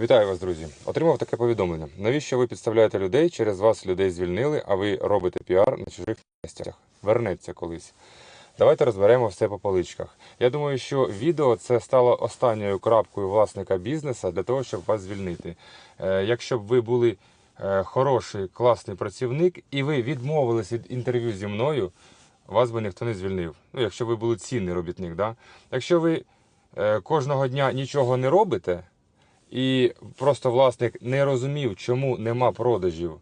Вітаю вас, друзі. Отримав таке повідомлення. Навіщо ви підставляєте людей? Через вас людей звільнили, а ви робите піар на чужих місцях. Вернеться колись. Давайте розберемо все по поличках. Я думаю, що відео це стало останньою крапкою власника бізнесу для того, щоб вас звільнити. Е, якщо б ви були е, хороший, класний працівник, і ви відмовились від інтерв'ю зі мною, вас би ніхто не звільнив. Ну, якщо ви були цінний робітник, да? Якщо ви е, кожного дня нічого не робите, і просто власник не розумів, чому нема продажів,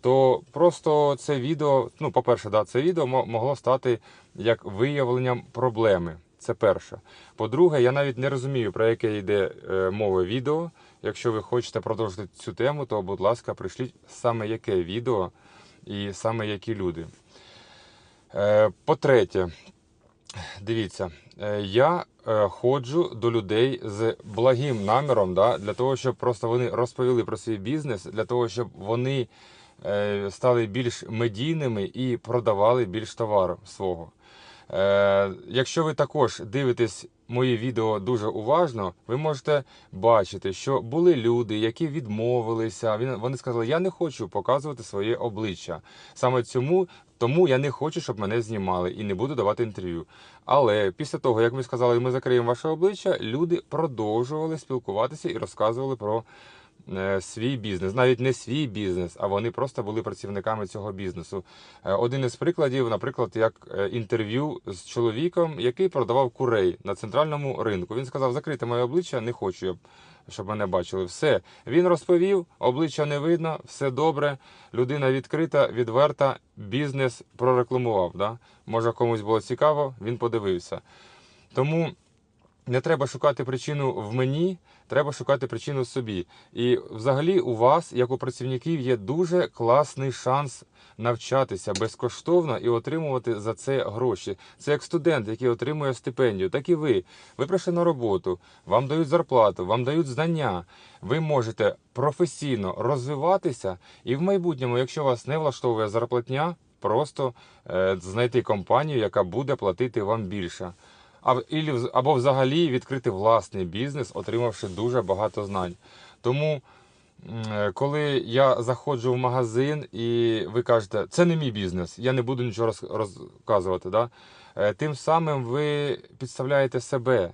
то просто це відео, ну, по-перше, да, це відео могло стати як виявленням проблеми. Це перше. По-друге, я навіть не розумію, про яке йде е, мова відео. Якщо ви хочете продовжити цю тему, то, будь ласка, пришліть саме яке відео і саме які люди. Е, по-третє, Дивіться, я е, ходжу до людей з благим наміром, да, для того, щоб просто вони розповіли про свій бізнес, для того, щоб вони е, стали більш медійними і продавали більш товару свого. Е, якщо ви також дивитесь мої відео дуже уважно, ви можете бачити, що були люди, які відмовилися. Вони сказали, я не хочу показувати своє обличчя. Саме цьому тому я не хочу, щоб мене знімали і не буду давати інтерв'ю. Але після того, як ми сказали, ми закриємо ваше обличчя, люди продовжували спілкуватися і розказували про свій бізнес, навіть не свій бізнес, а вони просто були працівниками цього бізнесу. Е, Один із прикладів, наприклад, як е, інтерв'ю з чоловіком, який продавав курей на центральному ринку. Він сказав: закрити моє обличчя, не хочу, щоб мене бачили. Все. Він розповів, обличчя не видно, все добре. Людина відкрита, відверта, бізнес прорекламував. Да? Може, комусь було цікаво, він подивився. Тому не треба шукати причину в мені, треба шукати причину в собі. І взагалі у вас, як у працівників, є дуже класний шанс навчатися безкоштовно і отримувати за це гроші. Це як студент, який отримує стипендію, так і ви. Ви прийшли на роботу, вам дають зарплату, вам дають знання. Ви можете професійно розвиватися, і в майбутньому, якщо вас не влаштовує зарплатня, просто е, знайти компанію, яка буде платити вам більше. Або взагалі відкрити власний бізнес, отримавши дуже багато знань. Тому, е, коли я заходжу в магазин і ви кажете, це не мій бізнес, я не буду нічого роз- розказувати, да? е, тим самим ви підставляєте себе.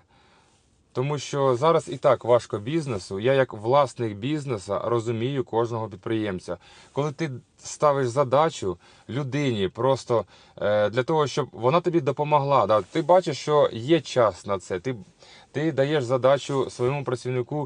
Тому що зараз і так важко бізнесу. Я як власник бізнесу розумію кожного підприємця. Коли ти ставиш задачу людині просто е, для того, щоб вона тобі допомогла, да, ти бачиш, що є час на це. Ти, ти даєш задачу своєму працівнику